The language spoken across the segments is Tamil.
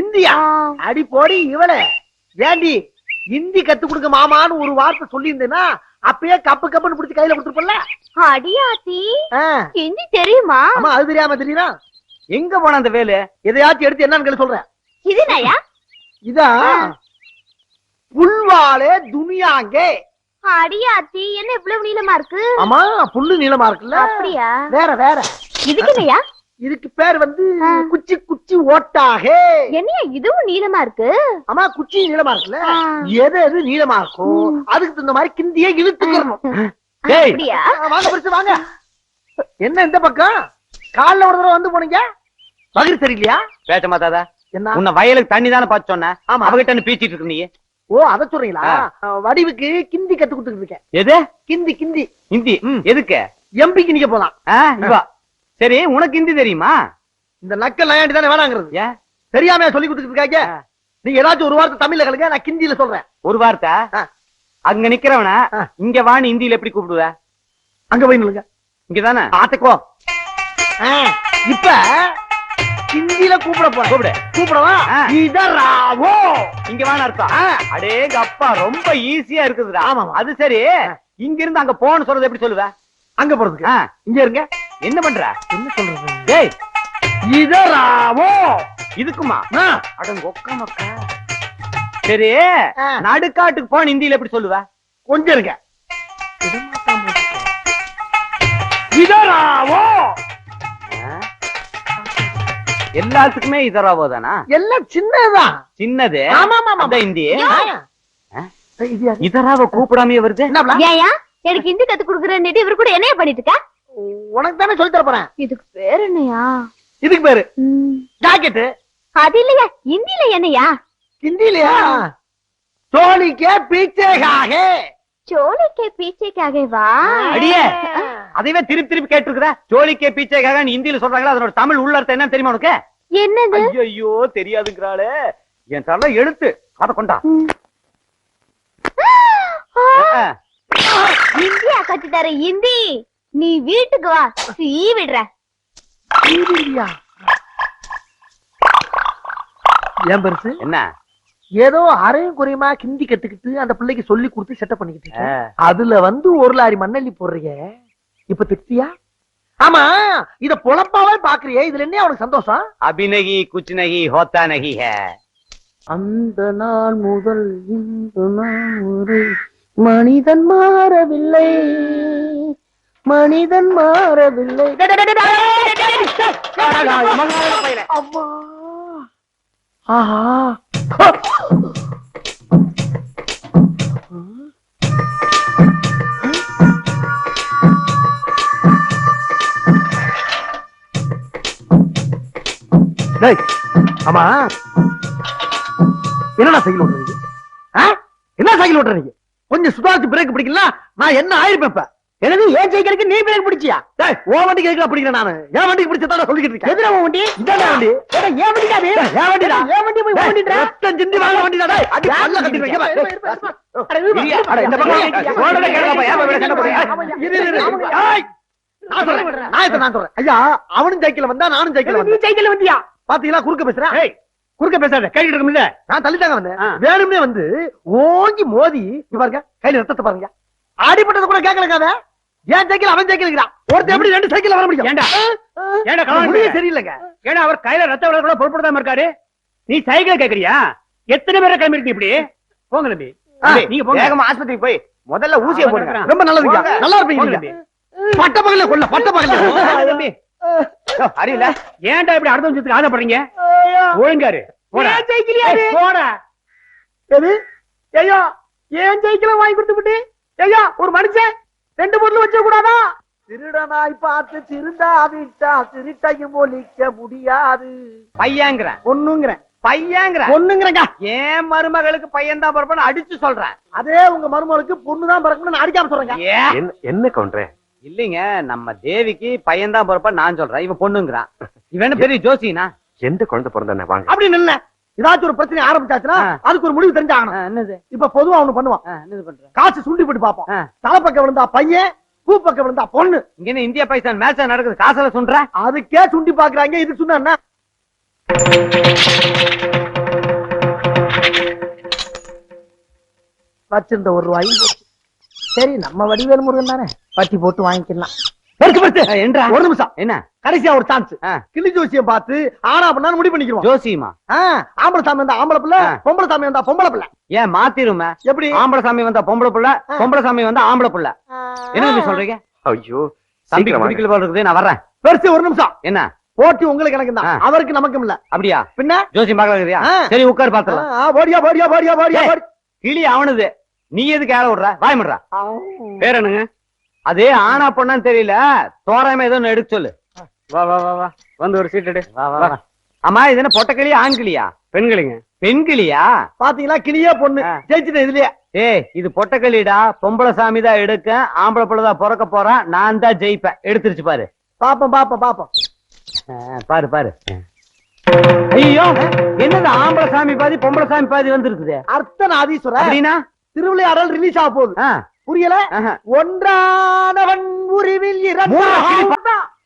இந்தியா. அடி போடி இவளே. ஏண்டி இந்தி கத்து கொடுக்க மாமான்னு ஒரு வார்த்தை சொல்லியிருந்தேன்னா அப்பயே கப்பு கப்புன்னு பிடிச்சி கையில கொடுத்துருப்பல அடியாத்தி ஹிந்தி தெரியுமா? ஆமா அது தெரியாம தெரியுதா? எங்க போன அந்த வேலு? எதையாச்சும் எடுத்து என்னன்னு சொல்றேன். இது நயா இதா? புல்வாலே துனியாங்கே அடியாத்தி என்ன இவ்வளவு நீளமா இருக்கு? ஆமா புல்லு நீளமா இருக்குல்ல. அப்படியா? வேற வேற. இதுக்கு நயா இதுக்கு பேர் வந்து. குச்சி குச்சி ஓட்டாகே. என்னையா இதுவும் நீளமா இருக்கு? ஆமா குச்சி நீளமா இருக்குல்ல. எது எது நீளமா இருக்கும் அதுக்கு தகுந்த மாதிரி கிந்தியே இழுத்துக்கணும். வாங்க பிடிச்சு வாங்க. என்ன இந்த பக்கம்? காலைல ஒரு தடவை வந்து போனீங்க? பகிர் சரியில்லையா? பேச மாட்டாதா? என்ன? உன்னை வயலுக்கு தண்ணி தானே பார்த்து சொன்ன. ஆமா. அவகிட்ட என்ன பேசிட்டு இருக்கு நீ ஓ அத சொல்றீங்களா? வடிவுக்கு கிந்தி கத்து கொடுத்துட்டு இருக்கேன். எது? கிந்தி கிந்தி ஹிந்தி. எதுக்கு? எம்பிக்கு நீங்க போலாம் சரி உனக்கு ஹிந்தி தெரியுமா? இந்த நக்கல் நயாண்டி தானே வேணாங்கிறது. ஏன் தெரியாம சொல்லி கொடுத்துட்டு இருக்காங்க? ஆ. நீங்க ஏதாச்சும் ஒரு வார்த்தை தமிழ்ல கலங்க நான் கிந்தியில சொல்றேன். ஒரு வார்த்தை. அங்க நிக்கிறவன. இங்க வான்னு ஹிந்தியில எப்படி கூப்பிடுவ? அங்க போய் நில்லுங்க. இங்கதானே? ஆத்துக்கோ. இப்ப ஹிந்தியில கூப்பிட போறேன். கூப்பிடு. கூப்பிடவா. இதராவோ? இங்க வான்னு அர்த்தம். அடேங்க அப்பா ரொம்ப ஈஸியா இருக்குதுடா. ஆமாமா. அது சரி. இங்க இருந்து அங்க போன்னு சொல்றது எப்படி சொல்லுவ? அங்க போறதுக்கு. இங்க இருங்க. என்ன பண்ற? என்ன சொல்றது? டேய் இதராவோ இதுக்குமா? ஆ, அடங்க ஒக்க மக்கா சரி. நடுக்காட்டுக்கு போன ஹிந்தியில எப்படி சொல்லுவ? கொஞ்சம் இருங்க. இதராவோ? எல்லாத்துக்குமே இதராவோ தானா? எல்லாம் சின்னதுதான். சின்னது? ஆமா, ஆமா? இது யாரு? இதராவ கூப்பிடாமயே வருது? எனக்கு ஹிந்தி கத்து குடுக்குறேன்னு இவர் கூட என்னைய பண்ணிட்டு இருக்க? உனக்கு தானே சொல்லி தர போறேன். இதுக்கு பேர் என்னையா? இதுக்கு பேரு? ம், ஜாக்கெட்டு. அது இல்லையா? ஹிந்தில என்னையா? ஹிந்திலயா சோழிக்கே பீச்சேகாக சோழிக்கே பீச்சைக்காக வா அடியே. அதைவே திருப்பி திருப்பி கேட்டிருக்கிற ஜோலிக்கே பீச்சைக்காக நீ ஹிந்தியில சொல்றாங்களா? அதனோட தமிழ் உள்ளர்த்தம் என்ன தெரியுமா உனக்கு? என்னது? ஐயோ தெரியாதுங்கிறாளே. என் தலை எழுத்து. அத கொண்டா. இந்தியா கத்து தர இந்தி. நீ வீட்டுக்கு வா சீ விடுற. ஏன் பெருசு? என்ன? ஏதோ அரையும் குறையுமா ஹிந்தி கத்துக்கிட்டு அந்த பிள்ளைக்கு சொல்லி கொடுத்து செட்டப் பண்ணிக்கிட்டு. அதுல வந்து ஒரு லாரி மண்ணள்ளி போடுறீங்க இப்ப திருப்தியா ஆமா இத பொழப்பாவே பாக்குறியே. இதுல என்ன அவனுக்கு சந்தோஷம்? அபி நகி குச் நகி ஹோத்தா நகி ஹே. அந்த நாள் முதல் இந்த நாள் மனிதன் மாறவில்லை. மனிதன் மாறவில்லை அம்மா ஆஹா டேய், ஆமா என்னடா சைக்கிள் ஓட்டுறீங்க? என்ன சைக்கிள் ஓட்டுறீங்க கொஞ்சம் சுதாரிச்சு பிரேக் பிடிக்கல நான் என்ன ஆயிருப்பேன் எனக்கு ஏன் சைக்கிளுக்கு நீ பிரேக் பிடிச்சியா? டேய் ஓ வண்டிக்கு எதுக்கு பிடிக்கிறேன் நானு. என் வண்டிக்கு பிடிச்சதா சொல்லிக்கிட்டு இருக்கேன். எதுல வண்டி? இதான வண்டி. ஏன் வண்டிடா அது? ஏன் வண்டிடா. ஏன் வண்டி போய் ஓடிடுற ரத்தம் சிந்தி வாங்க வண்டிடா டேய். அடி பல்ல கட்டி வைக்க அட இந்த பக்கம் ஓடல கேளப்பா ஏன் போய் சண்டை போடுறீங்க? இரு இரு ஏய் நான் சொல்றேன். நான் இப்ப நான் சொல்றேன். ஐயா அவனும் சைக்கிள் வந்தா நானும் சைக்கிள் வந்தேன் நீ சைக்கிள் வந்தியா? பாத்தீங்களா குறுக்க பேசுறேன் ஏய். குறுக்க பேசாத கையில இருக்கும்ல நான் தள்ளிட்டாங்க வந்தேன் ஆ. வேணும்னே வந்து ஓங்கி மோதி பாருங்க கையில ரத்தத்தை பாருங்க. அடிபட்டது கூட கேட்கலங்க ஏன் சைக்கிள் அவன் சைக்கிள் ஒருத்தன் எப்படி ரெண்டு சைக்கிள் வர முடியும்? ஏண்டா? ஏண்டா? முடியே சரியில்லைங்க ஏன்னா அவர் கையில ரத்த விட கூட பொருட்படுத்தாம இருக்காரு? நீ சைக்கிள் கேக்குறியா? எத்தனை பேரை கிளம்பி இருக்கு இப்படி? போங்க தம்பி. நீங்க போங்க. வேகமா ஆஸ்பத்திரிக்கு போய் முதல்ல ஊசியை போடுங்க. ரொம்ப நல்லதுங்க. நல்லா இருப்பீங்க. பட்ட பகல கொல்ல பட்ட பகல தம்பி. அறியல ஏன்டா இப்படி அடுத்த விஷயத்துக்கு ஆசைப்படுறீங்க? ஒழுங்காரு. போடா. போடா. எது? ஐயா ஏன் சைக்கிள வாங்கி கொடுத்து விட்டு? ஐயா ஒரு மனுஷன். ரெண்டு பொருள் வச்ச கூடாதா திருடனாய் பார்த்து திருந்தா விட்டா திருட்டையும் ஒழிக்க முடியாது. பையங்கிறேன். ஒண்ணுங்கிறேன் பையங்கிறேன். ஒண்ணுங்கிறேங்க ஏன் மருமகளுக்கு பையன் தான் பிறப்பான்னு அடிச்சு சொல்றேன். அதே உங்க மருமகளுக்கு பொண்ணுதான் பிறக்கணும்னு நான் அடிக்காம சொல்றேங்க ஏன்? என்ன கவுண்டரே? இல்லைங்க நம்ம தேவிக்கு பையன் தான் பிறப்பா நான் சொல்றேன். இவன் பொண்ணுங்கிறான். இவன் என்ன பெரிய ஜோசினா எந்த குழந்தை பிறந்தானே? வாங்க. அப்படின்னு இல்ல ஏதாச்சும் ஒரு பிரச்சனை ஆரம்பிச்சாச்சுன்னா அதுக்கு ஒரு முடிவு தெரிஞ்சாகணும். என்னது? இப்ப பொதுவா அவனு பண்ணுவான். என்னது காசு சுண்டி போட்டு பாப்போம் தலைப்பக்கம் விழுந்தா பையன் பூ பக்கம் விழுந்தா பொண்ணு. இங்க என்ன இந்தியா பாகிஸ்தான் மேட்ச் நடக்குது. காசுல சொல்ற அதுக்கே சுண்டி பாக்குறாங்க இது சொன்னா வச்சிருந்த ஒரு ரூபாயும் சரி நம்ம வடிவேல் முருகன் தானே. பட்டி போட்டு வாங்கிக்கலாம். ஒரு நிமிஷம். என்ன? கடைசியா ஒரு சான்ஸ். கிளி ஜோசியம் பார்த்து ஆனா பண்ணா முடிவு பண்ணிக்கிறோம் ஜோசியமா? ஆம்பளை சாமி வந்தா ஆம்பளை பிள்ளை. பொம்பளை சாமி வந்தா பொம்பளை பிள்ளை. ஏன் மாத்திருமே? எப்படி? ஆம்பளை சாமி வந்தா பொம்பளை புள்ள பொம்பளை சாமி வந்தா ஆம்பளை புள்ள. என்ன சொல்றீங்க? ஐயோ தம்பி போல இருக்குது நான் வர்றேன். பெருசு ஒரு நிமிஷம். என்ன? போட்டி உங்களுக்கு எனக்கு தான். அவருக்கு நமக்கும் இல்ல. அப்படியா? பின்ன? ஜோசியம் ஆ. சரி உட்கார் போடியா போடியா போடியா ஏய். போடி. கிளி அவனுது. நீ எதுக்கு ஏழ விடுற வாய் முடுற. பேர் என்னங்க? அதே ஆனா பொண்ணான்னு தெரியல. தோராயமா ஏதோ ஒண்ணு எடுக்க சொல்லு. வா வா வா வா. வந்து ஒரு சீட் எடு. வா வா ஆமா இது என்ன பொட்டை கிளியா ஆண் கிளியா பெண்களுங்க. பெண் கிளியா பாத்தீங்களா கிளியே பொண்ணு. ஆ. ஜெயிச்சுட்டேன் இதுலயே. ஏய் இது பொட்டை கிளிடா பொம்பளை சாமி தான் எடுக்க. ஆம்பளை புள்ள தான் பிறக்க போறான் நான் தான் ஜெயிப்பேன். எடுத்துருச்சு பாரு. பாப்போம் பாப்போம் பாப்போம். பாரு பாரு. ஐயோ என்னது ஆம்பளை சாமி பாதி பொம்பளை சாமி பாதி வந்திருக்குது? அர்த்தநாதீஸ்வரர். அப்படின்னா? திருவிளையாடல் ரிலீஸ் ஆக போகுது. புரியல. ஒன்றானவன் உருவில்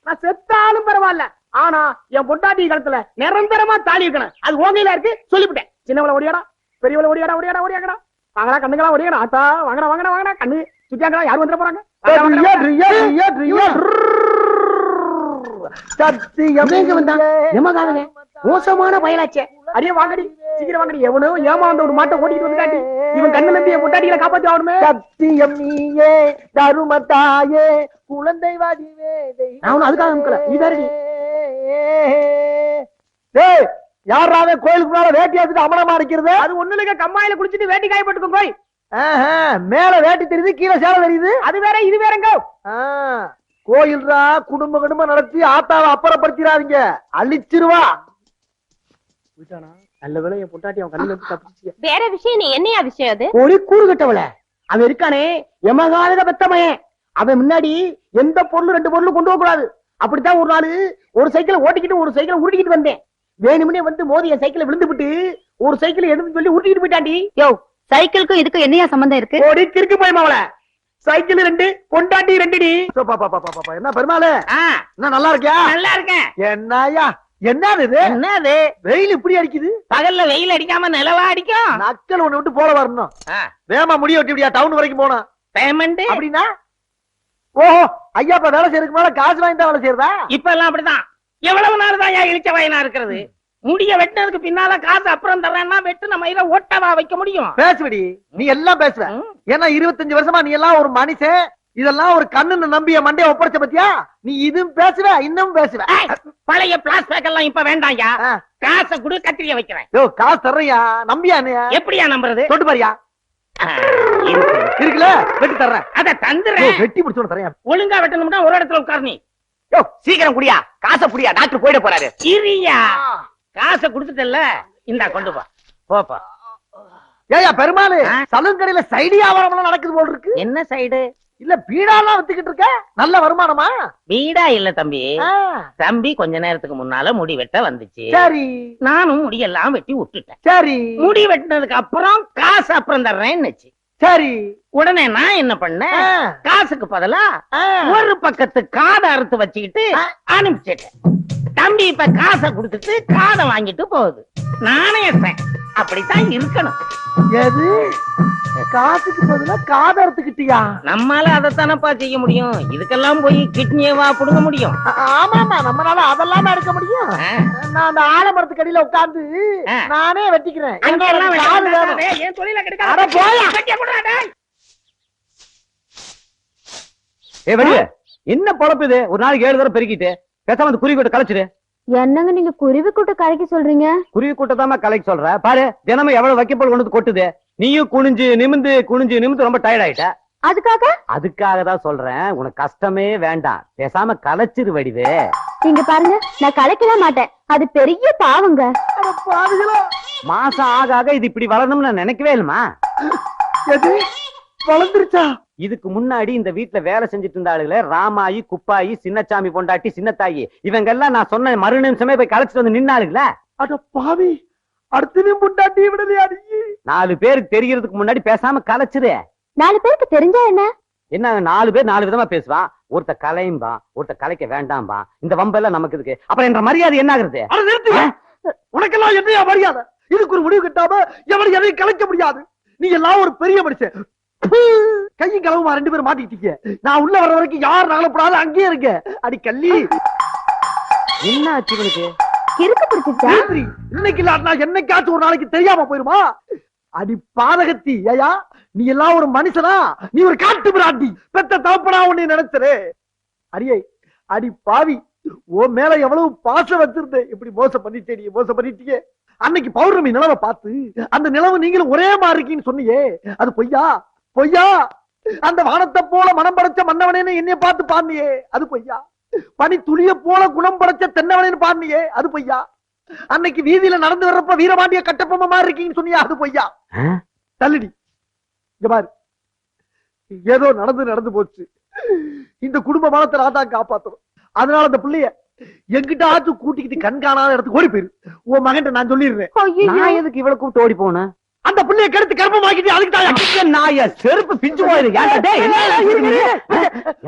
நான் செத்தாலும் பரவாயில்ல. ஆனா என் பொண்டாட்டி காலத்துல நிரந்தரமா தாலி இருக்கணும். அது ஓங்கையில இருக்கு சொல்லிவிட்டேன். சின்னவள ஓடியாடா பெரியவள ஓடியாடா ஓடியாடா ஓடியாடா. வாங்கடா கண்ணுங்களா ஓடியாடா. ஆத்தா வாங்கடா வாங்கடா வாங்கடா. கண்ணு சுத்தியாங்கடா யார் வந்துட போறாங்க. சத்தியம். எமகாதவே மோசமான பயலாச்சே. அடியே வாங்கடி சீக்கிரம் வாங்கடி. எவனோ ஏமாந்த ஒரு மாட்டை ஓட்டிட்டு வந்து காட்டி இவன் கண்ணு நம்பி என் பொண்டாட்டிகளை காப்பாத்தி ஆகணுமே. சத்தியம் நீயே தரும தாயே குழந்தை. நான் அதுக்காக அமுக்கல. நீ வேறடி. டேய் யாராவே கோயிலுக்கு மேல வேட்டி எடுத்துட்டு அமனமா இருக்கிறது? அது ஒண்ணு இல்லைங்க. கம்மாயில குடிச்சிட்டு வேட்டி காய போட்டுக்கோ போய். ஆஹா, மேல வேட்டி தெரியுது கீழே சேலை தெரியுது. அது வேற இது வேறங்க கோயில்ரா குடும்ப குடும்பம் நடத்தி ஆத்தாவை அப்புறப்படுத்திடாதீங்க அழிச்சிருவா. நல்ல வேளை என் பொண்டாட்டி அவன் கண்ணுல இருந்து தப்பிச்சு வேற விஷயம் நீ என்னையா விஷயம் அது? ஒரு கூறு கட்டவள. அவன் இருக்கானே எமகாலத பெத்தமையன் அவன் முன்னாடி எந்த பொருளும் ரெண்டு பொருளும் கொண்டு போக கூடாது அப்படித்தான் ஒரு நாள் ஒரு சைக்கிளை ஓட்டிக்கிட்டு ஒரு சைக்கிளை உருட்டிக்கிட்டு வந்தேன். வேணும்னே வந்து மோதி என் சைக்கிளை விழுந்து விட்டு ஒரு சைக்கிள் எடுத்து சொல்லி உருட்டிக்கிட்டு போயிட்டாண்டி யோ சைக்கிளுக்கும் இதுக்கும் என்னையா சம்பந்தம் இருக்கு? ஓடி திருக்கு போய் மாவள சைக்கிள் ரெண்டு பொண்டாட்டி ரெண்டுடி. என்ன பெருமாளு? என்ன நல்லா இருக்கியா? நல்லா இருக்கேன். என்னய்யா? என்னது? இது என்னது? வெயில் இப்படி அடிக்குது? பகல்ல வெயில் அடிக்காம நிலவா அடிக்கும்? நக்கல் ஒண்ணு விட்டு போல வரணும். வேமா முடிய வெட்டி விடியா டவுன் வரைக்கும் போனா. பேமெண்ட் அப்படின்னா? ஓஹோ ஐயா இப்ப வேலை செய்யறதுக்கு மேல காசு வாங்கி தான் வேலை செய்யறதா? இப்ப எல்லாம் அப்படிதான். எவ்வளவு நாள் தான் ஏன் இழிச்ச வயனா இருக்கிறது? முடிய வெட்டினதுக்கு பின்னால காசு அப்புறம் தர்றேன்னா வெட்டு நம்ம இதை ஓட்டவா வைக்க முடியும்? பேசுவடி. நீ எல்லாம் பேசுவ. ஏன்னா இருபத்தஞ்சு வருஷமா நீ எல்லாம் ஒரு மனுஷன். இதெல்லாம் ஒரு கண்ணுன்னு நம்பிய மண்டைய ஒப்படைச்ச பத்தியா? நீ இதுவும் பேசுவ இன்னும் பேசுவ. பழைய பிளாஸ்பேக் எல்லாம் இப்ப வேண்டாம்யா. காசை குடு கத்திரிய வைக்கிறேன். யோ காசு தர்றையா நம்பியா எப்படியா நம்புறது? தொட்டு பாரியா. இருக்குல்ல? வெட்டி தர்றேன். அத தந்துறேன் வெட்டி முடிச்சு தரேன் ஒழுங்கா வெட்டணும்னா ஒரு இடத்துல உட்கார் நீ யோ சீக்கிரம் குடியா. காசை புடியா. டாக்டர் போயிட போறாரு. இரியா. காசை கொடுத்துட்டல்ல இந்தா கொண்டு போ போப்பா. ஏயா பெருமாளு? சலூன் கடையில சைடு வியாபாரம் நடக்குது போல் இருக்கு. என்ன சைடு? இல்ல பீடாலாம் வித்துக்கிட்டு இருக்க? நல்ல வருமானமா? வீடா இல்ல தம்பி. தம்பி கொஞ்ச நேரத்துக்கு முன்னால முடி வெட்ட வந்துச்சு. சரி. நானும் முடியெல்லாம் வெட்டி விட்டுட்டேன் சரி. முடி வெட்டினதுக்கு அப்புறம் காசு அப்புறம் தர்றேன்னுச்சு. சரி. உடனே நான் என்ன பண்ணேன்? காசுக்கு பதிலா. ஒரு பக்கத்து காதை அறுத்து வச்சுக்கிட்டு. அனுப்பிச்சிட்டேன். தம்பி இப்ப காசை கொடுத்துட்டு காதை வாங்கிட்டு போகுது. நானே அப்படித்தான் இருக்கணும். எது? காசுக்கு பதிலா காதறத்துக்கிட்டியா நம்மால அதைத்தானப்பா செய்ய முடியும். இதுக்கெல்லாம் போய் கிட்னியவா புடுங்க முடியும். ஆமாமா நம்மளால அதெல்லாம் எடுக்க முடியும். நான் அந்த ஆலமரத்துக்கு அடியில உட்கார்ந்து. நானே வெட்டிக்கிறேன். காது என் தொழில கெடுக்காத. ஏ வடிவு என்ன பொழப்பு இது? ஒரு நாளைக்கு ஏழு தடவை பெருக்கிட்டு பேசாம அந்த குருவி கூட்ட கலைச்சிரு என்னங்க நீங்க குருவி கூட்ட கரைக்க சொல்றீங்க? குருவி கூட்டத்தாம கலைக்க சொல்ற. பாரு தினமும் எவ்வளவு வைக்கப்போல் கொண்டு கொட்டுது. நீயும் குனிஞ்சு நிமிந்து குனிஞ்சு நிமிந்து ரொம்ப டயர்ட் ஆயிட்ட. அதுக்காக? அதுக்காக தான் சொல்றேன். உனக்கு கஷ்டமே வேண்டாம். பேசாம கலைச்சிரு வடிவு. நீங்க பாருங்க நான் கலைக்கவே மாட்டேன். அது பெரிய பாவங்க. மாசம் ஆக ஆக இது இப்படி வளரணும்னு நான் நினைக்கவே இல்லமா வளர்ந்துருச்சா? இதுக்கு முன்னாடி இந்த வீட்டுல வேலை செஞ்சுட்டு இருந்த ஆளுகளே ராமாயி குப்பாயி சின்னச்சாமி பொண்டாட்டி சின்னத்தாயி இவங்க எல்லாம் நான் சொன்ன மறு நிமிஷமே போய் கலைச்சிட்டு வந்து நின்னாளுங்களே அட பாவி. அடுத்து முண்டாட்டி விடலையா நீ நாலு பேருக்கு தெரியறதுக்கு முன்னாடி பேசாம கலைச்சிரு. நாலு பேருக்கு தெரிஞ்சா என்ன? என்ன நாலு பேர் நாலு விதமா பேசுவான் ஒருத்த கலையும்பா ஒருத்த கலைக்க வேண்டாம்பா. இந்த வம்பெல்லாம் நமக்கு இருக்கு அப்புறம் என்ற மரியாதை என்ன ஆகுறது? அட நிறுத்து! உனக்கெல்லாம் என்னையா மரியாதை? இதுக்கு ஒரு முடிவு கட்டாம எவனை எதையும் கலைக்க முடியாது. நீ எல்லாம் ஒரு பெரிய மனுஷன். ப்பு, கையும் களவுமா ரெண்டு பேரும் மாட்டிக்கிட்டீங்க நான் உள்ள வர வரைக்கும் யார் நகலப்படாத அங்கேயே இருக்க அடி கள்ளி. என்ன ஆச்சு இவனுக்கு? கிறுக்கு பிடிச்சிச்சா இன்னைக்கு இல்லாட்டினா என்னைக்காச்சும் ஒரு நாளைக்கு தெரியாம போயிருமா? அடி பாதகத்தி ஐயா நீ எல்லாம் ஒரு மனுஷனா? நீ ஒரு காட்டு பிராட்டி. பெத்த தகப்பனா உன்னை நினைச்சரு. அடியே அடி பாவி ஓ மேல எவ்வளவு பாசம் வச்சிருந்தேன் இப்படி மோசம் பண்ணிட்டே நீ மோசம் பண்ணிட்டியே. அன்னைக்கு பௌர்ணமி நிலவை பார்த்து அந்த நிலவு நீங்களும் ஒரே மாதிரி இருக்கீன்னு சொன்னியே. அது பொய்யா? பொய்யா? அந்த வானத்தை போல மனம் படைச்ச மன்னவனேன்னு என்னைய பார்த்து பாருனியே. அது பொய்யா? பனி துளிய போல குணம் படைச்ச தென்னவனேன்னு பாருனியே அது பொய்யா? அன்னைக்கு வீதியில நடந்து வர்றப்ப வீரபாண்டிய கட்டப்பொம்மை மாதிரி இருக்கீங்கன்னு சொன்னியா அது பொய்யா? தள்ளுடி. இங்க பாரு. ஏதோ நடந்து நடந்து போச்சு. இந்த குடும்ப மனத்தை தான் காப்பாத்தணும். அதனால அந்த பிள்ளைய எங்கிட்ட ஆச்சு கூட்டிக்கிட்டு கண் காணாத இடத்துக்கு ஓடி போயிரு. உன் மகன்ட்ட நான் சொல்லிடுறேன். நான் எதுக்கு இவ்வளவு கூப்பிட்டு ஓடி போனேன் அந்த பிள்ளைய கெடுத்து கர்ப்பமாக்கிட்டு அதுக்கு தான் நாய செருப்பு பிஞ்சு போயிரு?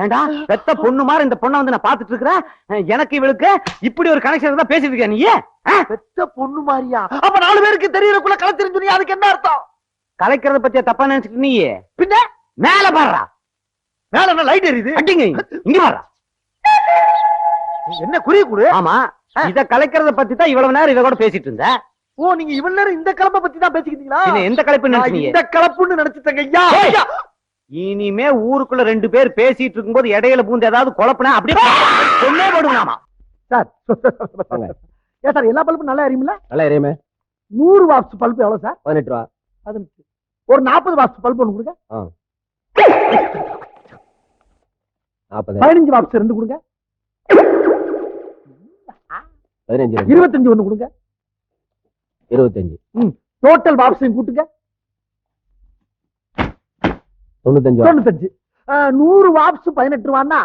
ஏன்டா பெத்த பொண்ணு மாதிரி இந்த பொண்ணை வந்து நான் பாத்துட்டு இருக்கிறேன்? எனக்கு இவளுக்கு இப்படி ஒரு கனெக்ஷன் தான் பேசிட்டு இருக்க நீ? பெத்த பொண்ணு மாதிரியா? அப்ப நாலு பேருக்கு தெரியறக்குள்ள கலத்திருந்து சொன்னீங்க அதுக்கு என்ன அர்த்தம்? கலைக்கிறத பத்தியா தப்பா நினைச்சிட்டு நீ? பின்ன? மேல பாடுறா மேல என்ன லைட் எரியுது? அடிங்க. இங்க பாடுறா என்ன குறிய கொடு. ஆமா. இத கலைக்கிறத பத்தி தான் இவ்வளவு நேரம் இவ கூட பேசிட்டு இருந்த. ஓ நீங்க இவ்வளவு நேரம் இந்த கிளம்ப பத்தி தான் பேசிக்கிட்டீங்களா எந்த கலைப்பு நான் நினைச்சீங்க? இந்த கிளப்புன்னு நினைச்சிட்டேங்க ஐயா. இனிமே ஊருக்குள்ள ரெண்டு பேர் பேசிட்டு இருக்கும்போது இடையில பூந்து ஏதாவது குழப்பினா அப்படியே கொன்னே போடுவாமா சார் ஏன் சார் எல்லா பல்பும் நல்லா எரியுமில்ல நல்லா எரியுமே. நூறு வாட்ஸ் பல்பு எவ்வளவு சார்? பதினெட்டு ரூபா. பதினெட்டு ஒரு நாற்பது வாட்ஸ் பல்பு ஒண்ணு கொடுங்க. பதினஞ்சு வாட்ஸ் ரெண்டு கொடுங்க. பதினஞ்சு. இருபத்தஞ்சு ஒண்ணு கொடுங்க. இருபத்தஞ்சு. டோட்டல் வாட்ஸையும் கூட்டுங்க தொண்ணூத்தஞ்சு. தொண்ணூத்தஞ்சு. நூறு வாப்ஸ் பதினெட்டு ரூபான்னா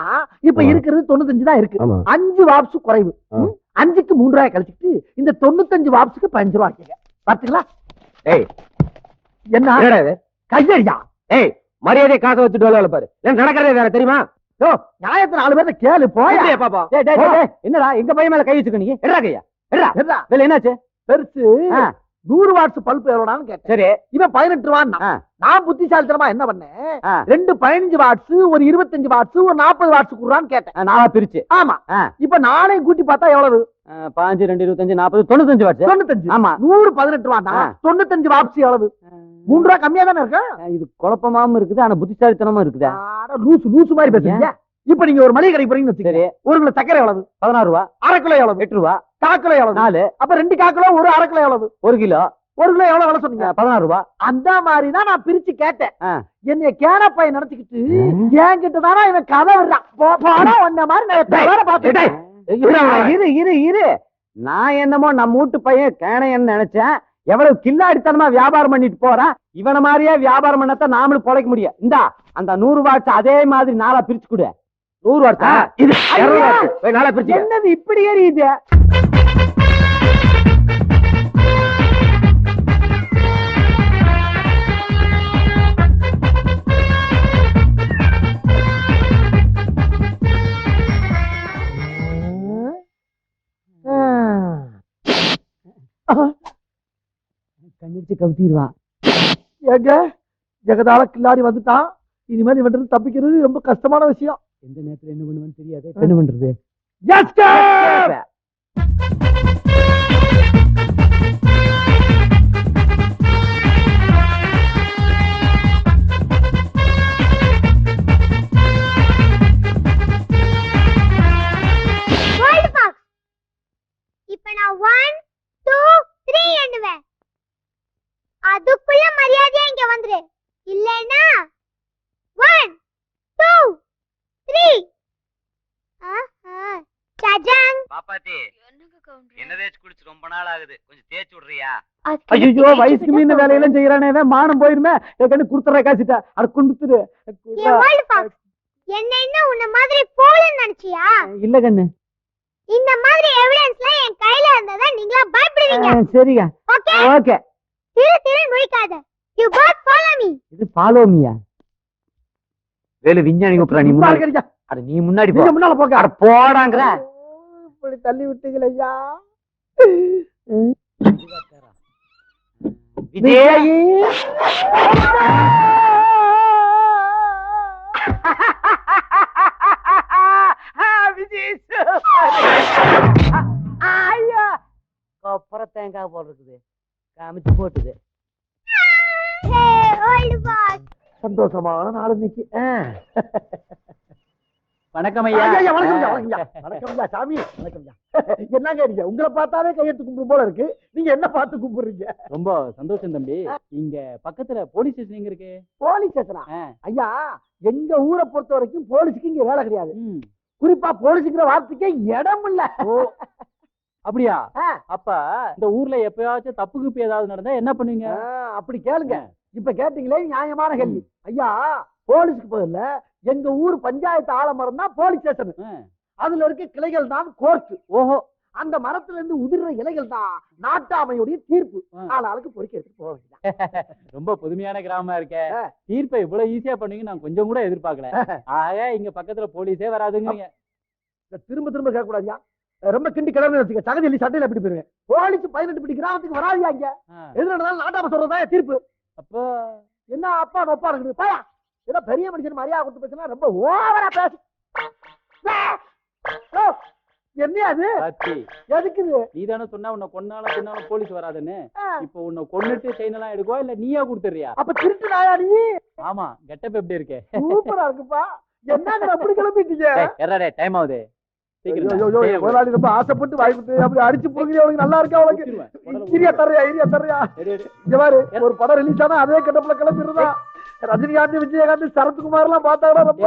இப்ப. இருக்கிறது தொண்ணூத்தஞ்சு தான் இருக்கு. அஞ்சு வாப்ஸ் குறைவு? அஞ்சுக்கு மூணு ரூபாய் கழிச்சிட்டு இந்த தொண்ணூத்தஞ்சு வாப்ஸுக்கு பதினஞ்சு ரூபாய் ஆக்கிங்க பாத்தீங்களா ஏய். என்ன? என்னடா இது? கையடியா? ஏய் மரியாதை காசை வச்சுட்டு வேலை பாரு. நடக்கிறதே வேற தெரியுமா? யோ நியாயத்தை நாலு பேர்த்த கேளு போயா. பாப்பா? என்னடா எங்க பையன் மேல கை வச்சுக்க நீ? எடுறா கையா. எடுறா. என்ன வேலை என்னாச்சு? பெருசு. நூறு வாட்ஸ் பல்ப் எவ்வளோன்னு கேட்டேன். சரி. இவன் பதினெட்டு ரூபான்னா. நான். புத்திசாலித்தனமா என்ன பண்ணேன். ரெண்டு பதினஞ்சு வாட்ஸ் ஒரு இருபத்தஞ்சு வாட்ஸ் ஒரு நாற்பது வாட்ஸ் குடுறான்னு கேட்டேன். நாலா பிரிச்சு. ஆமா. இப்ப நானே கூட்டி பார்த்தா எவ்வளவு? பாஞ்சு ரெண்டு இருபத்தஞ்சு நாற்பது தொண்ணூத்தஞ்சு வாட்ஸ். தொண்ணூத்தஞ்சு. ஆமா. நூறு பதினெட்டு ரூபான்னா. தொண்ணூத்தஞ்சு வாட்ஸ் எவ்வளவு? மூணு ரூபா கம்மியா தானே இருக்கு இது குழப்பமாவும் இருக்குது ஆனா புத்திசாலித்தனமும் இருக்குதா. லூசு லூசு மாதிரி பேசுறீங்க. இப்ப நீங்க ஒரு மளிகை கடைக்கு போறீங்கன்னு ஒரு கிலோ சக்கரை எவ்வளவு? பதினாறு ரூபா. அரை கிலோ எவ்வளவு? எட்டு ரூபா. கால் கிலோ எவ்வளவு? நாலு. அப்ப ரெண்டு கால் கிலோ ஒரு அரை கிலோ எவ்வளவு? ஒரு கிலோ. ஒரு கிலோ எவ்வளவு விலை சொன்னீங்க? பதினாறு ரூபா. அந்த மாதிரி தான் நான் பிரிச்சு கேட்டேன். ஆ. என்னைய கேனப்பாய் நினைச்சுக்கிட்டு என்கிட்ட தானே இவன் கதை விடுறான். போ- போடா உன்ன மாதிரி நான் எத்தனை பேரை பார்த்துட்டேன். இரு, இரு இரு நான் என்னமோ நம்ம வீட்டு பையன் கேனையன்னு நினைச்சேன். எவ்வளவு கில்லாடித்தனமா வியாபாரம் பண்ணிட்டு போறான். இவன மாதிரியே வியாபாரம் பண்ணத்தான் நாமளும் பொழைக்க முடியும். இந்தா அந்த நூறு வாட்ஸ் அதே மாதிரி நாளா பிரிச்சு கொடு. நூறு வாட்ஸா இது. போய் நாளா பிரிச்சு என்னது இப்படி எரியுது? கண்ணிச்சு கவுத்திடுவா. ஏங்க ஜெகதால கில்லாடி வந்துட்டான் இனிமேல் இவன் தப்பிக்கிறது ரொம்ப கஷ்டமான விஷயம். எந்த நேரத்துல என்ன பண்ணுவேன்னு தெரியாது? என்ன பண்றது. என்ன தேய்ச்சி குடிச்சு ரொம்ப நாள் ஆகுது. கொஞ்சம் தேய்ச்சி விடுறியா? ஐயோ வயசுக்கு மீந்த வேலையெல்லாம் செய்யறானே மானம் போயிருமே. கண்ணு குடுத்துற காசிட்டா அட குடுத்துரு என்ன என்ன உன்ன மாதிரி போலன்னு நினைச்சியா? இல்ல கண்ணு. இந்த மாதிரி எவிடன்ஸ்லாம் என் கையில இருந்ததா நீங்களா பயப்படுவீங்க. சரிங்க. ஓகே? ஓகே. திரு திரு முழிக்காத. யூ பாத் ஃபாலோ மீ இது பாலோமியா வேலு விஞ்ஞானி கூப்பிடுறா நீ முன்னாடி. அட நீ முன்னாடி போ. முன்னால போங்க. அட போடாங்கற. இப்படி தள்ளி ஐயா. கொப்பரை தேங்காய் போல் இருக்குது. காமிச்சு போட்டுது. சந்தோஷமான நாள் இன்னைக்கு. ஆ. வணக்கம் ஐயா, வணக்கம் வணக்கம் சாமி. வணக்கம் ஐயா. என்னங்க நீங்க? உங்களை பார்த்தாலே கையெழுத்து கும்பிடும் போல இருக்கு. நீங்க என்ன பார்த்து கும்பிடுறீங்க? ரொம்ப சந்தோஷம் தம்பி. இங்க பக்கத்துல போலீஸ் ஸ்டேஷன் எங்க இருக்கு? போலீஸ் ஸ்டேஷனா. ஐயா எங்க ஊரை பொறுத்த வரைக்கும் போலீஸுக்கு இங்க வேலை கிடையாது. குறிப்பா போலீஸுங்கிற வார்த்தைக்கே இடம் இல்ல. ஓ அப்படியா. அப்ப இந்த ஊர்ல எப்பயாச்சும் தப்பு கிப்பு ஏதாவது நடந்தா என்ன பண்ணுவீங்க? அப்படி கேளுங்க. இப்ப கேட்டீங்களே நியாயமான கேள்வி. ஐயா போலீஸ்க்கு பதில்ல எங்க ஊர் பஞ்சாயத்து ஆலமரம் தான் போலீஸ் ஸ்டேஷன். அதுல இருக்க கிளைகள் தான் கோர்ட் ஓஹோ. அந்த மரத்துல இருந்து உதிர்ற இலைகள் தான் நாட்டாமையுடைய தீர்ப்பு. ஆளாளுக்கு பொறுக்கி எடுத்துட்டு போக. ரொம்ப புதுமையான கிராமமா இருக்க. தீர்ப்பை இவ்வளவு ஈஸியா பண்ணுவீங்க நான் கொஞ்சம் கூட எதிர்பார்க்கல. ஆக இங்க பக்கத்துல போலீஸே வராதுங்கிறீங்க. இத திரும்ப திரும்ப கேட்க கூடாதியா ரொம்ப கிண்டி கிளம்பி வச்சுக்க சகஜல்லி சட்டையில எப்படி போயிருவேன். போலீஸ் பதினெட்டு படி கிராமத்துக்கு வராதியா இங்க? ஆ. எது நடந்தாலும் நாட்டாம சொல்றதா தீர்ப்பு. அப்போ என்ன அப்பா நொப்பா இருக்குது பாயா. ஏதோ பெரிய மனுஷன் மரியாதை கொடுத்து பேசினா ரொம்ப ஓவரா பேசு. ஓ, என்னையா அது எதுக்கு இது? நீ தானே சொன்னா உன்னை கொன்னாலும் கொன்னாலும் போலீஸ் வராதுன்னு. இப்போ உன்னை கொன்னுட்டு செயின் எல்லாம் எடுக்குவா இல்ல நீயா கொடுத்துறியா அப்ப திருட்டு நாயா நீ? ஆமா கெட்டப் எப்படி இருக்கு? சூப்பரா இருக்குப்பா. என்னங்க அப்படி கிளம்பிட்டீங்க? எறடே டைம் ஆகுது. முதலாளி ரொம்ப ஆசைப்பட்டு கொடுத்து அப்படி அடிச்சு புடுங்கி அவனுக்கு நல்லா இருக்கா அவனுக்கு இரியா தர்றியா இரியா பாரு ஒரு படம் ரிலீஸ் ஆனா அதே கட்டப்புல கிளம்பிடுறதா? ரஜினிகாந்த் விஜயகாந்த் சரத்குமார் எல்லாம் பார்த்தாங்கன்னா ரொம்ப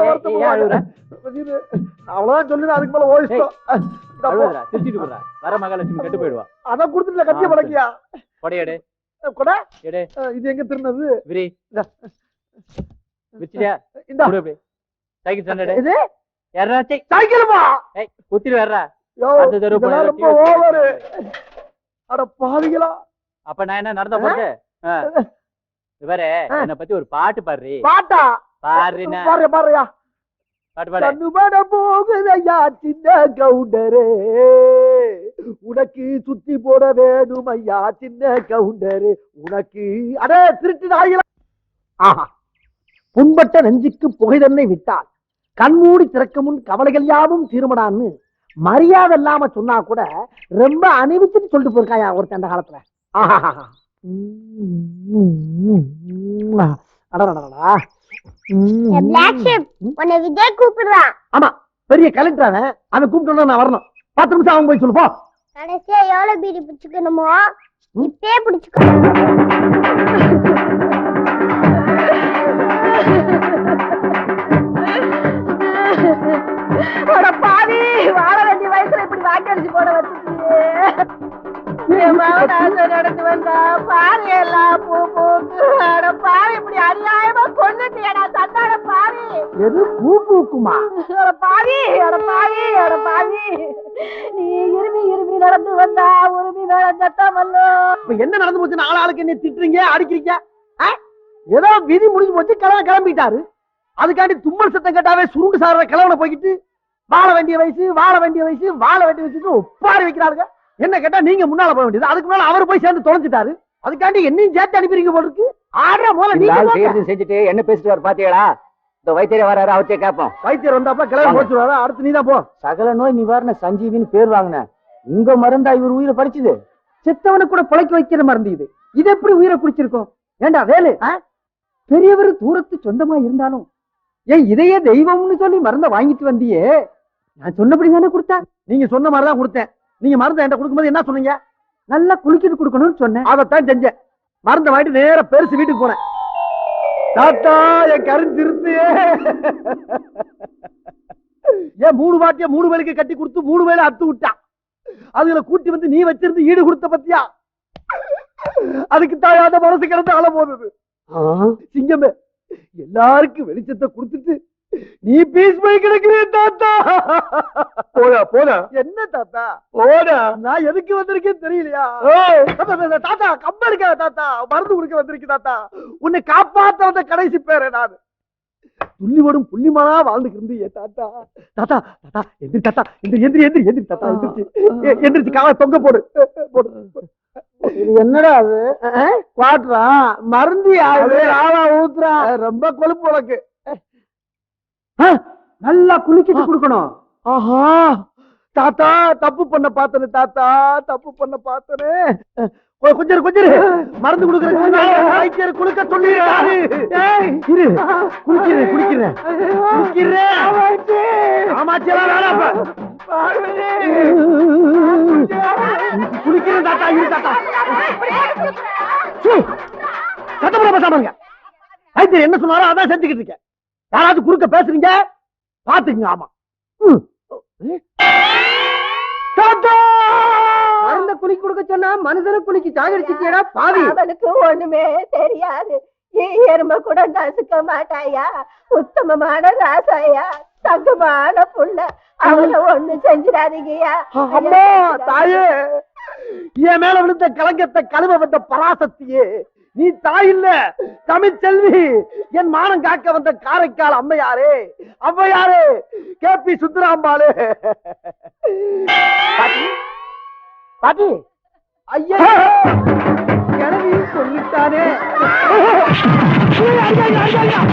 அவ்வளவுதான் சொல்லுது அதுக்கு மேல போடுறா. வர மகாலட்சுமி கெட்டு போயிடுவா. அதான் கொடுத்துட்டு கட்டிய பழக்கியா? கொடையடு கூட? இது எங்க திருநது? விரி. விச்சியா இந்த சைக்கிள் ஸ்டாண்டர்டு இது? யாராச்சும் சைக்கிளுமா? ஏய் குத்திட்டு வர்றா. யோ, அடுத்த தெரு இதெல்லாம் போய் ரொம்ப ஓவரு அட பாவிகளா. அப்ப நான் என்ன நடந்த போறது இவரே. என்ன பத்தி ஒரு பாட்டு பாடுறி. பாட்டா? பாடுறீனா பாரு பாருயா பாட்டு பாடு. கண்ணுபட போகுதையா சின்ன கவுண்டரே. உனக்கு சுத்தி போட வேணும் ஐயா சின்ன கவுண்டரே. உனக்கு அடே திருட்டு நாய்களா. ஆஹா. புண்பட்ட நெஞ்சுக்கு புகை தன்னை விட்டால் கண்மூடி திறக்க முன் கவலைகள் யாவும் தீர்மடான்னு மரியாதை இல்லாம சொன்னா கூட ரொம்ப அணிவிச்சுட்டு சொல்லிட்டு போயிருக்காயா ஒருத்தன் அந்த காலத்துல. ஆஹா ஆமா பெரிய கலெக்டர் அவன். அவன் கூப்பிட்டு நான் வரணும். பத்து நிமிஷம் அவன் போய் சொல்லுப்பா கடைசியா எவ்வளவு பீடி பிடிச்சுக்கணுமோ இப்பே பிடிச்சுக்கோ. பாவி வாழ வேண்டிய வயசுல இப்படி வாக்கி அடிச்சு போட ஆசை நடந்து வந்தா பாவி எல்லாம் பூ பூக்கு அட பாவி இப்படி அநியாயமா கொண்டுட்டியடா சந்தான பாவி எது? பூ பூக்குமா? அட பாவி அட அட பாவி நீ இருமி இருமி நடந்து வந்தா உரிமை நடந்தத்தமல்லோ இப்ப என்ன நடந்து போச்சு நாலு ஆளுக்கு என்ன திட்டுறீங்க அடிக்கிறீங்க? ஏதோ விதி முடிஞ்சு போச்சு கிழவன் கிளம்பிட்டாரு. அதுக்காண்டி தும்மல் சத்தம் கேட்டாவே சுருண்டு சாடுற கிழவனை போய்கிட்டு வாழ வேண்டிய வயசு வாழ வேண்டிய வயசு வாழ வேண்டிய வயசுக்கு ஒப்பாரி வைக்கிறாருங்க என்ன கேட்டா நீங்க முன்னால போக வேண்டியது. அதுக்கு மேல அவர் போய் சேர்ந்து தொலைஞ்சிட்டாரு. அதுக்காண்டி என்னையும் சேர்த்து அனுப்பிறீங்க போல இருக்கு. ஆடுற போல இந்த நீங்க செஞ்சுட்டு என்ன பேசிட்டு வர பாத்தீங்களா இந்த வைத்தியர் வராரு அவர்கிட்ட கேட்போம். வைத்தியர் வந்தாப்ப கிளம்பி போச்சுருவாரு அடுத்து நீதான் போ. சகல நோய் நிவாரண சஞ்சீவின்னு பேர் வாங்கின. உங்க மருந்தா இவர் உயிரை படிச்சுது செத்தவனை கூட பிழைக்க வைக்கிற மருந்து இது. இது எப்படி உயிரை குடிச்சிருக்கோம்? ஏண்டா வேலு? பெரியவர் தூரத்து சொந்தமா இருந்தாலும் ஏன் இதையே தெய்வம்னு சொல்லி மருந்த வாங்கிட்டு வந்தியே. நான் சொன்னபடி தானே கொடுத்தா நீங்க சொன்ன மாதிரி தான் கொடுத்தேன். நீங்க மருந்தை என்கிட்ட கொடுக்கும்போது என்ன சொன்னீங்க? நல்லா குளிக்கிட்டு கொடுக்கணும்னு சொன்னேன். அதைத்தான் செஞ்சேன். மருந்தை வாங்கிட்டு நேரா பெருசு வீட்டுக்கு போனேன். தாத்தா என் கருஞ்சிருத்து ஏன் மூணு வாட்டியா மூணு வேலைக்கு கட்டி கொடுத்து மூணு வேலை அத்து விட்டான். அதுகளை கூட்டி வந்து நீ வச்சிருந்து ஈடு கொடுத்த பத்தியா? அதுக்கு தாயாத மனசு கிடந்து அல போகுது சிங்கமே எல்லாருக்கும் வெளிச்சத்தை கொடுத்துட்டு நீ பீஸ் போய் கிடக்குறே தாத்தா. போடா போடா. என்ன தாத்தா? போடா. நான் எதுக்கு வந்திருக்கேன்னு தெரியலையா? தாத்தா, கம்ப இருக்க தாத்தா. மருந்து கொடுக்க வந்திருக்கு தாத்தா. உன்னை காப்பாத்த வந்த கடைசி பேரு நான். துள்ளிவோடும் புள்ளிமானா வாழ்ந்துட்டு இருந்து ஏ தாத்தா. தாத்தா தாத்தா எந்திரி தாத்தா. எந்திரி எந்திரி எந்திரி எந்திரி தாத்தா எந்திரிச்சு. எந்திரிச்சு காலை தொங்க போடு. போடு. இது என்னடா அது? குவாட்ரா? மருந்து யாரு ஆளா ஊத்துறா ரொம்ப கொழுப்பு உனக்கு. நல்லா குளிக்கிட்டு கொடுக்கணும். ஆஹா தாத்தா தப்பு பண்ண பாத்தனு தாத்தா தப்பு பண்ண பாத்தனு கொஞ்சம் கொஞ்சம் மருந்து கொடுக்குறேன். குளிக்க சொல்லி. இரு. குளிக்கிறேன் குளிக்கிறேன். குளிக்கிறேன். ஆமாச்செல்லாம் வேணாம் குளிக்கிறேன் தாத்தா இரு தாத்தா. சீ, சத்தம் போட பேசாமங்க வைத்தியர் என்ன சொன்னாரோ அதான் செஞ்சுக்கிட்டு இருக்கேன். யாராவது குறுக்க பேசுறீங்க? பாத்துக்குங்க ஆமா! மருந்த குளிக்க கொடுக்க சொன்னா மனுஷனை குளிக்கு சாகடிச்சிட்டியடா பாவி. அவனுக்கு ஒண்ணுமே தெரியாது. எருமை கூட நசுக்க மாட்டாயா? உத்தமமான ராசாயா? தங்கமான புள்ள. அவனை ஒண்ணு செஞ்சிடாதீங்கயா அம்மா தாயே. என் மேல விழுந்த கலங்கத்தை கழுவ வந்த பராசக்தியே. நீ தாய் இல்ல. தமிழ்ச்செல்வி என் மானம் காக்க வந்த காரைக்கால் அம்மையாரே அவ்வையாரே கே. பி. சுத்துராம்பாலு பாட்டி ஐயா. கிழவியும் சொல்லிட்டானே.